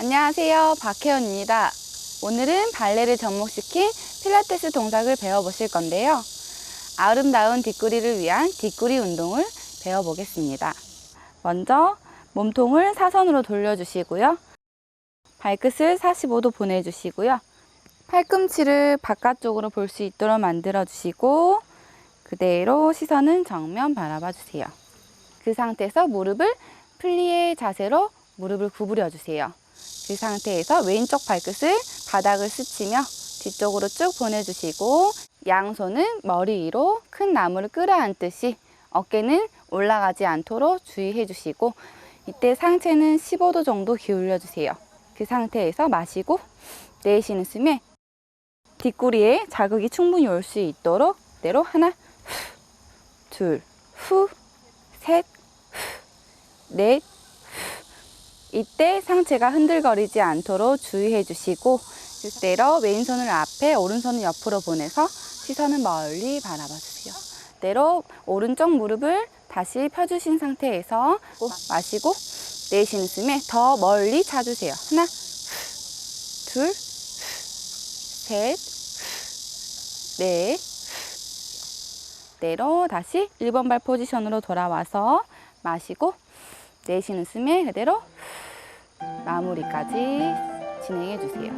안녕하세요. 박혜원입니다. 오늘은 발레를 접목시킨 필라테스 동작을 배워보실 건데요. 아름다운 뒷구리를 위한 뒷구리 운동을 배워보겠습니다. 먼저 몸통을 사선으로 돌려주시고요. 발끝을 45도 보내주시고요. 팔꿈치를 바깥쪽으로 볼 수 있도록 만들어 주시고 그대로 시선은 정면 바라봐 주세요. 그 상태에서 무릎을 플리의 자세로 무릎을 구부려 주세요. 그 상태에서 왼쪽 발끝을 바닥을 스치며 뒤쪽으로 쭉 보내주시고 양손은 머리 위로 큰 나무를 끌어안듯이 어깨는 올라가지 않도록 주의해 주시고 이때 상체는 15도 정도 기울여 주세요. 그 상태에서 마시고 내쉬는 숨에 뒷구리에 자극이 충분히 올 수 있도록 그대로 하나, 둘, 후, 셋, 후, 넷, 후. 이때 상체가 흔들거리지 않도록 주의해 주시고 이대로 왼손을 앞에 오른손을 옆으로 보내서 시선은 멀리 바라봐 주세요. 이대로 오른쪽 무릎을 다시 펴주신 상태에서 마시고 내쉬는 숨에 더 멀리 차주세요. 하나, 둘, 셋, 넷, 내로 다시 1번 발 포지션으로 돌아와서 마시고 내쉬는 숨에 그대로 마무리까지 진행해 주세요.